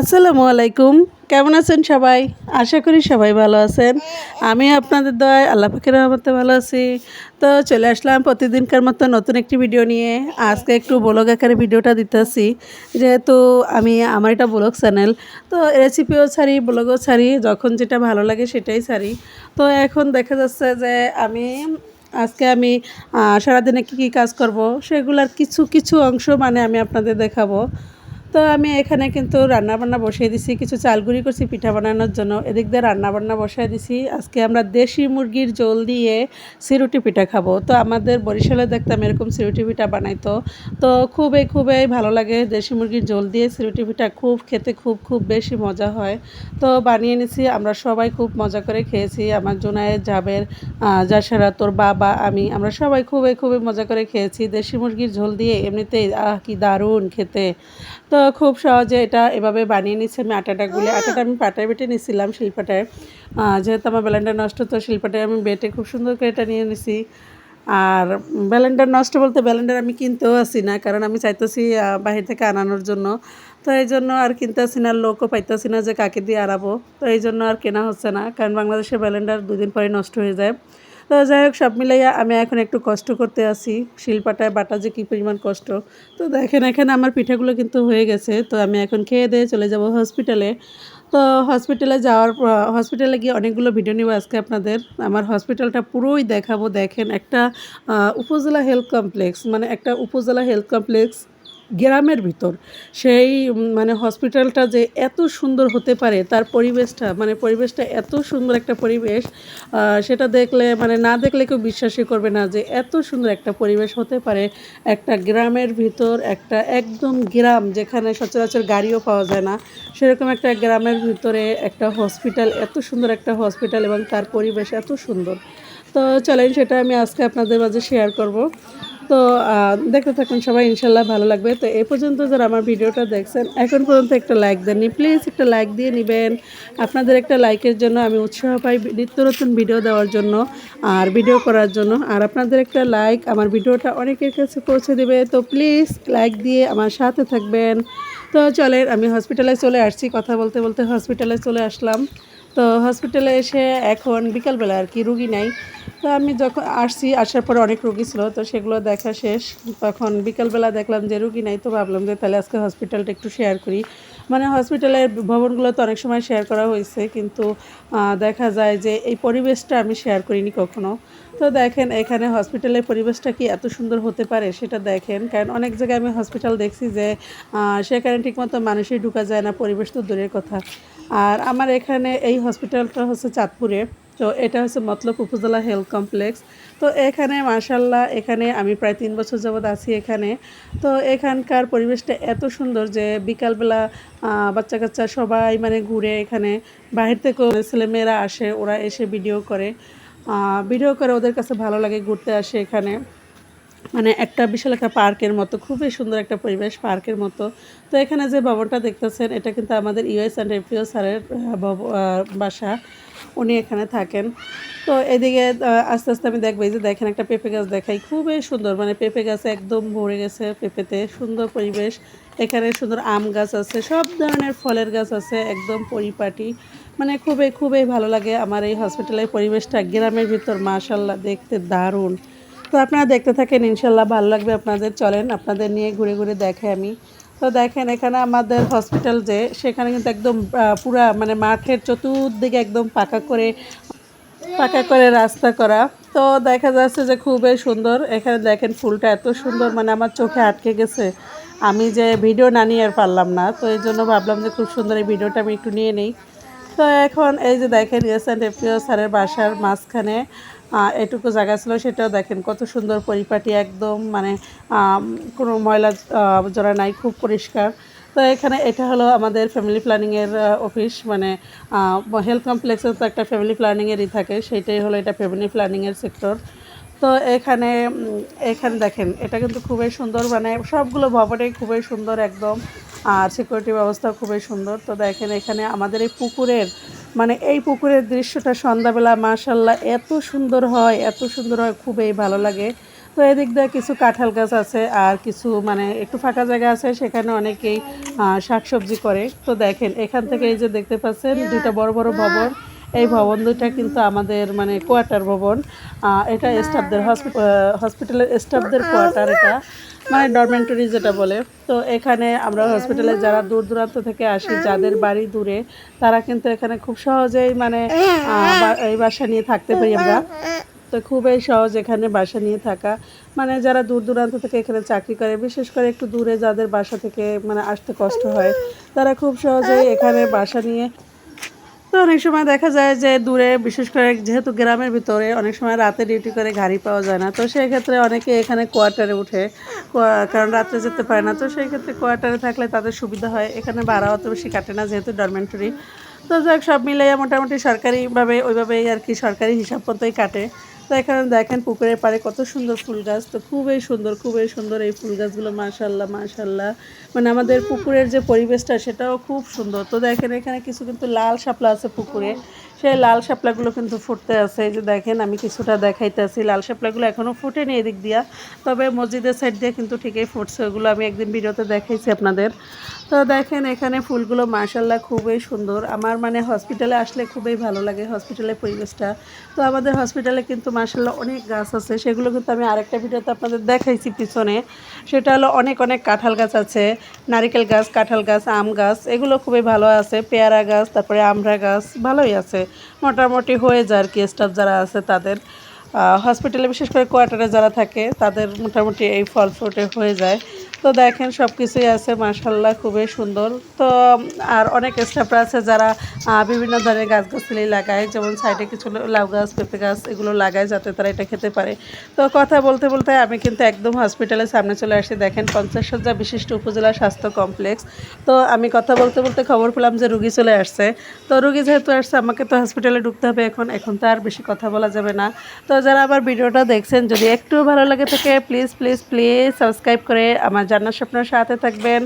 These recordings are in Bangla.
আসসালামু আলাইকুম। কেমন আছেন সবাই? আশা করি সবাই ভালো আছেন। আমি আপনাদের দয় আল্লাহ পাখির রহমতে ভালো আছি। তো চলে আসলাম প্রতিদিনকার মতো নতুন একটি ভিডিও নিয়ে। আজকে একটু ব্লগ আকারে ভিডিওটা দিতেছি। যেহেতু আমি, আমার এটা ব্লগ চ্যানেল, তো রেসিপিও ছাড়ি, ব্লগও ছাড়ি, যখন যেটা ভালো লাগে সেটাই ছাড়ি। তো এখন দেখা যাচ্ছে যে আমি, আজকে আমি সারাদিনে কী কী কাজ করব, সেগুলার কিছু কিছু অংশ মানে আমি আপনাদের দেখাবো। তো আমি এখানে কিন্তু রান্না বান্না বসিয়ে দিছি, কিছু চালগুড়ি করছি, পিঠা বানানোর জন্য। এদিক দিয়ে রান্না বান্না বসিয়ে দিছি। আজকে আমরা দেশি মুরগির জল দিয়ে সিরুটি পিঠা খাব। তো আমাদের বরিশালে দেখতাম এরকম সিরুটি পিঠা বানাইতো। তো খুবই খুবই ভালো লাগে দেশি মুরগির জল দিয়ে সিরুটি পিঠা। খুব খেতে খুব খুব বেশি মজা হয়। তো বানিয়ে নিছি, আমরা সবাই খুব মজা করে খেয়েছি। আমার জোনায়ের জাবের যাসারা তোর বাবা, আমি, আমরা সবাই খুবই খুবই মজা করে খেয়েছি। দেশি মুরগির ঝোল দিয়ে এমনিতেই, আহ, কি দারুণ খেতে। তো খুব সহজে এটা এভাবে বানিয়ে নিচ্ছি। আমি আটাটা গুলে আটাটা আমি পাটায় বেটে নিয়েছিলাম শিল্পাটায়। যেহেতু আমার ব্যালেন্ডার নষ্ট তো শিল্পাটায় আমি বেটে খুব সুন্দর করে এটা নিয়ে নিছি। আর ব্যালেন্ডার নষ্ট বলতে ব্যালেন্ডার আমি কিনতেও আসি না কারণ আমি চাইতেছি বাহির থেকে আনানোর জন্য। তো এই জন্য আর কিনতে আসি না লোকও পাইতেছি না যে কাকে দিয়ে আনাবো। তো এই জন্য আর কেনা হচ্ছে না কারণ বাংলাদেশের ব্যালেন্ডার দুদিন পরে নষ্ট হয়ে যায়। তো যাই হোক, সব মিলাইয়া আমি এখন একটু কষ্ট করতে আসি শিলপাটায় বাটা যে কী পরিমাণ কষ্ট। তো দেখেন, এখানে আমার পিঠাগুলো কিন্তু হয়ে গেছে। তো আমি এখন খেয়ে দিয়ে চলে যাব হসপিটালে। তো হসপিটালে যাওয়ার হসপিটালে গিয়ে অনেকগুলো ভিডিও নেব আজকে আপনাদের। আমার হসপিটালটা পুরোই দেখাবো। দেখেন একটা উপজেলা হেলথ কমপ্লেক্স মানে একটা উপজেলা হেলথ কমপ্লেক্স। গ্রামের ভিতর। সেই মানে হসপিটালটা যে এত সুন্দর হতে পারে, তার পরিবেশটা মানে পরিবেশটা এত সুন্দর একটা পরিবেশ সেটা দেখলে মানে না দেখলে কেউ বিশ্বাসই করবে না যে এত সুন্দর একটা পরিবেশ হতে পারে একটা গ্রামের ভিতর, একটা একদম গ্রাম যেখানে সচরাচর গাড়িও পাওয়া যায় না। সেরকম একটা গ্রামের ভিতরে একটা হসপিটাল এত সুন্দর একটা হসপিটাল এবং তার পরিবেশ এত সুন্দর। তো চলেন, সেটা আমি আজকে আপনাদের মাঝে শেয়ার করব। তো দেখতে থাকুন সবাই, ইনশাল্লাহ ভালো লাগবে। তো এ পর্যন্ত যারা আমার ভিডিওটা দেখছেন, এখন পর্যন্ত একটা লাইক দেননি। প্লিজ একটা লাইক দিয়ে নেবেন। আপনাদের একটা লাইকের জন্য আমি উৎসাহ পাই নিত্য নতুন ভিডিও দেওয়ার জন্য আর ভিডিও করার জন্য। আর আপনাদের একটা লাইক আমার ভিডিওটা অনেকের কাছে পৌঁছে দেবে। তো প্লিজ লাইক দিয়ে আমার সাথে থাকবেন। তো চলেন, আমি হসপিটালে চলে আসছি। কথা বলতে বলতে হসপিটালে চলে আসলাম। তো হসপিটালে এসে এখন বিকালবেলা আর কি রুগী নাই। তো আমি যখন আসছি, আসার পরে অনেক রুগী ছিল, তো সেগুলো দেখা শেষ। তখন বিকালবেলা দেখলাম যে রুগী নাই, তো ভাবলাম যে তাহলে আজকে হসপিটালটা একটু শেয়ার করি। মানে হসপিটালের ভবনগুলো তো অনেক সময় শেয়ার করা হয়েছে, কিন্তু দেখা যায় যে এই পরিবেশটা আমি শেয়ার করিনি কখনো। তো দেখেন, এখানে হসপিটালের পরিবেশটা কি এত সুন্দর হতে পারে সেটা দেখেন। কারণ অনেক জায়গায় আমি হসপিটাল দেখছি যে সেখানে ঠিকমতো মানুষই ঢুকা যায় না, পরিবেশ তো দূরের কথা। আর আমার এখানে এই হসপিটালটা হচ্ছে চাঁদপুরে। তো এটা হচ্ছে মতলব উপজেলা হেলথ কমপ্লেক্স। তো এখানে মার্শাল্লাহ এখানে আমি প্রায় তিন বছর যাবৎ আছি এখানে। তো এখানকার পরিবেশটা এত সুন্দর যে বিকালবেলা বাচ্চা কাচ্চা সবাই মানে ঘুরে এখানে। বাহির থেকেও ছেলেমেয়েরা আসে, ওরা এসে ভিডিও করে। ভিডিও করে ওদের কাছে ভালো লাগে ঘুরতে আসে এখানে। মানে একটা বিশাল একটা পার্কের মতো, খুবই সুন্দর একটা পরিবেশ পার্কের মতো। তো এখানে যে ভবনটা দেখতেছেন, এটা কিন্তু আমাদের ইউএস অ্যান্ড এফপিও স্যারের বাসা। উনি এখানে থাকেন। তো এদিকে আস্তে আস্তে আমি দেখব যে দেখেন একটা পেঁপে গাছ দেখাই। খুবই সুন্দর মানে পেঁপে গাছে একদম ভরে গেছে পেঁপেতে। সুন্দর পরিবেশ। এখানে সুন্দর আম গাছ আছে, সব ধরনের ফলের গাছ আছে, একদম পরিপাটি। মানে খুবই খুবই ভালো লাগে আমার এই হসপিটালের পরিবেশটা। গ্রামের ভিতর মাশাল্লাহ, দেখতে দারুণ। তো আপনারা দেখতে থাকেন, ইনশাল্লাহ ভালো লাগবে আপনাদের চলেন, আপনাদের নিয়ে ঘুরে ঘুরে দেখে আমি। তো দেখেন, এখানে আমাদের হসপিটাল যে, সেখানে কিন্তু একদম পুরা মানে মাঠের চতুর্দিকে একদম পাকা করে পাকা করে রাস্তা করা। তো দেখা যাচ্ছে যে খুবই সুন্দর, এখানে দেখেন ফুলটা এত সুন্দর মানে আমার চোখে আটকে গেছে। আমি যে ভিডিও না নিয়ে আর পারলাম না, তো এই জন্য ভাবলাম যে খুব সুন্দর এই ভিডিওটা আমি একটু নিয়ে নিই। তো এখন এই যে দেখেন অ্যান্ড এফপিও স্যারের বাসার মাঝখানে এটুকু জায়গা ছিল, সেটাও দেখেন কত সুন্দর পরিপাটি একদম মানে কোনো ময়লা জড়া নাই, খুব পরিষ্কার। তো এখানে এটা হলো আমাদের ফ্যামিলি প্ল্যানিংয়ের অফিস মানে হেলথ কমপ্লেক্সে তো একটা ফ্যামিলি প্ল্যানিংয়েরই থাকে, সেইটাই হলো এটা ফ্যামিলি প্ল্যানিংয়ের সেক্টর তো এখানে এখানে দেখেন, এটা কিন্তু খুবই সুন্দর মানে সবগুলো ভবনেই খুবই সুন্দর একদম, আর সিকিউরিটি ব্যবস্থা খুবই সুন্দর। তো দেখেন এখানে আমাদের এই পুকুরের মানে এই পুকুরের দৃশ্যটা সন্ধ্যাবেলা মাশাল্লাহ এত সুন্দর হয়, এত সুন্দর হয়, খুবই ভালো লাগে। তো এদিক দিয়ে কিছু কাঁঠাল গাছ আছে আর কিছু মানে একটু ফাঁকা জায়গা আছে, সেখানে অনেকেই শাকসবজি করে। তো দেখেন, এখান থেকে এই যে দেখতে পাচ্ছেন দুটা বড় বড় ভবন এই ভবন দুইটা কিন্তু আমাদের মানে কোয়ার্টার ভবন। এটা স্টাফদের হসপিটালের স্টাফদের কোয়ার্টার এটা মানে ডরমেন্টরি যেটা বলে। তো এখানে আমরা হসপিটালে যারা দূর দূরান্ত থেকে আসি, যাদের বাড়ি দূরে, তারা কিন্তু এখানে খুব সহজেই মানে এই বাসা নিয়ে থাকতে পারি আমরা। তো খুবই সহজ এখানে বাসা নিয়ে থাকা। মানে যারা দূর দূরান্ত থেকে এখানে চাকরি করে, বিশেষ করে একটু দূরে যাদের বাসা থেকে মানে আসতে কষ্ট হয়, তারা খুব সহজেই এখানে বাসা নিয়ে তো অনেক সময় দেখা যায় যে দূরে, বিশেষ করে যেহেতু গ্রামের ভিতরে, অনেক সময় রাতে ডিউটি করে গাড়ি পাওয়া যায় না। তো সেই ক্ষেত্রে অনেকে এখানে কোয়ার্টারে উঠে কারণ রাত্রে যেতে পারে না। তো সেই ক্ষেত্রে কোয়ার্টারে থাকলে তাদের সুবিধা হয়। এখানে ভাড়া অত বেশি কাটে না, যেহেতু ডরমেন্টরি তো যাক, সব মিলাইয়া মোটামুটি সরকারিভাবে ওইভাবেই আর কি সরকারি হিসাব মতোই কাটে। তো এখানে দেখেন পুকুরের পাড়ে কত সুন্দর ফুল গাছ। তো খুবই সুন্দর খুবই সুন্দর এই ফুল গাছগুলো মাশাল্লাহ মাশাল্লাহ মানে আমাদের পুকুরের যে পরিবেশটা, সেটাও খুব সুন্দর। তো দেখেন এখানে কিছু কিন্তু লাল সাপলা আছে পুকুরে। সেই লাল শাপলাগুলো কিন্তু ফুটতে আছে। যে দেখেন, আমি কিছুটা দেখাইতেছি। লাল শাপলাগুলো এখনও ফুটেনি এদিক দিয়া, তবে মসজিদের সাইড দিয়ে কিন্তু ঠিকই ফুটছে। ওগুলো আমি একদিন ভিডিওতে দেখাইছি আপনাদের। তো দেখেন, এখানে ফুলগুলো মাশাল্লাহ খুবই সুন্দর। আমার মানে হসপিটালে আসলে খুবই ভালো লাগে হসপিটালের পরিবেশটা। তো আমাদের হসপিটালে কিন্তু মাশাল্লাহ অনেক গাছ আছে। সেগুলো কিন্তু আমি আরেকটা ভিডিওতে আপনাদের দেখাইছি পিছনে। সেটা হলো অনেক অনেক কাঁঠাল গাছ আছে। নারিকেল গাছ, কাঁঠাল গাছ, আম গাছ, এগুলো খুবই ভালো আছে। পেয়ারা গাছ, তারপরে আমড়া গাছ, ভালোই আছে। মোটামুটি হয়ে যায় আর কি স্টাফ যারা আছে তাদের। হসপিটালে বিশেষ করে কোয়ার্টারে যারা থাকে, তাদের মোটামুটি এই ফল ফ্রুটে হয়ে যায়। তো দেখেন সব কিছুই আছে মার্শাল্লাহ খুবই সুন্দর। তো, আর অনেক স্টাফরা আছে যারা বিভিন্ন ধরনের গাছগাছালি লাগায়, যেমন সাইডে কিছু লাউ গাছ, পেঁপে গাছ, এগুলো লাগায় যাতে তারা এটা খেতে পারে। তো কথা বলতে বলতে আমি কিন্তু একদম হসপিটালের সামনে চলে আসি দেখেন পঞ্চাশ সজ্জা বিশিষ্ট উপজেলা স্বাস্থ্য কমপ্লেক্স তো আমি কথা বলতে বলতে খবর পেলাম যে রুগী চলে আসছে। তো রুগী যেহেতু আসছে, আমাকে তো হসপিটালে ঢুকতে হবে এখন। এখন তো আর বেশি কথা বলা যাবে না। তো যারা আমার ভিডিওটা দেখছেন, যদি একটু ভালো লাগে থাকে প্লিজ প্লিজ প্লিজ সাবস্ক্রাইব করে আমার জান্নার স্বপ্নের সাথে থাকবেন।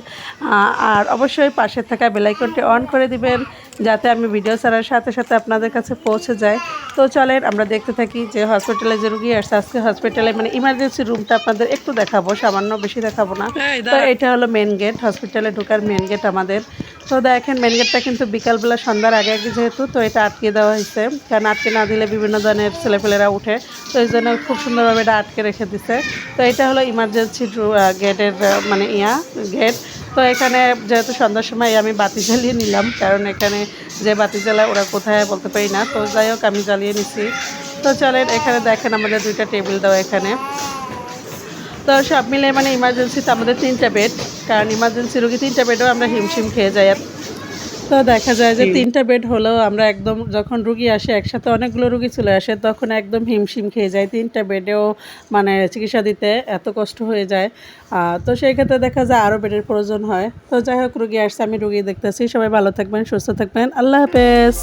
আর অবশ্যই পাশে থাকা বেলাইকনটি অন করে দিবেন যাতে আমি ভিডিও ছাড়ার সাথে সাথে আপনাদের কাছে পৌঁছে যায় তো চলেন আমরা দেখতে থাকি যে হসপিটালে যে রুগী আসছে আজকে হসপিটালে মানে ইমার্জেন্সি রুমটা আপনাদের একটু দেখাবো সামান্য বেশি দেখাবো না। তো এটা হলো মেন গেট হসপিটালে ঢোকার মেন গেট আমাদের। তো দেখেন মেন গেটটা কিন্তু বিকালবেলা সন্ধ্যার আগে আগে যেহেতু, তো এটা আটকে দেওয়া হয়েছে। কারণ আটকে না দিলে বিভিন্ন ধরনের ছেলেপেলেরা উঠে, তো এই জন্য খুব সুন্দরভাবে এটা আটকে রেখে দিছে। তো এটা হলো ইমার্জেন্সি গেটের মানে ইয়া গেট তো এখানে যেহেতু সন্ধ্যার সময় আমি বাতি জ্বালিয়ে নিলাম, কারণ এখানে যে বাতি জ্বালায় ওরা কোথায় বলতে পারি না। তো যাই হোক, আমি জ্বালিয়ে নিছি। তো চলেন, এখানে দেখেন আমাদের দুইটা টেবিল দেওয়া এখানে। তো সব মিলে মানে ইমার্জেন্সিতে আমাদের তিনটা বেড কারণ ইমার্জেন্সি রোগী তিনটা বেডও আমরা হিমশিম খেয়ে যাই। আর তো দেখা যায় যে তিনটা বেড হলেও আমরা একদম যখন রুগী আসে একসাথে অনেকগুলো রুগী চলে আসে তখন একদম হিমশিম খেয়ে যায় তিনটা বেডেও মানে চিকিৎসা দিতে এত কষ্ট হয়ে যায়। তো সেই ক্ষেত্রে দেখা যায় আরও বেডের প্রয়োজন হয়। তো যাই হোক রুগী আসছে আমি রুগী দেখতেছি। সবাই ভালো থাকবেন সুস্থ থাকবেন। আল্লাহ হাফেজ।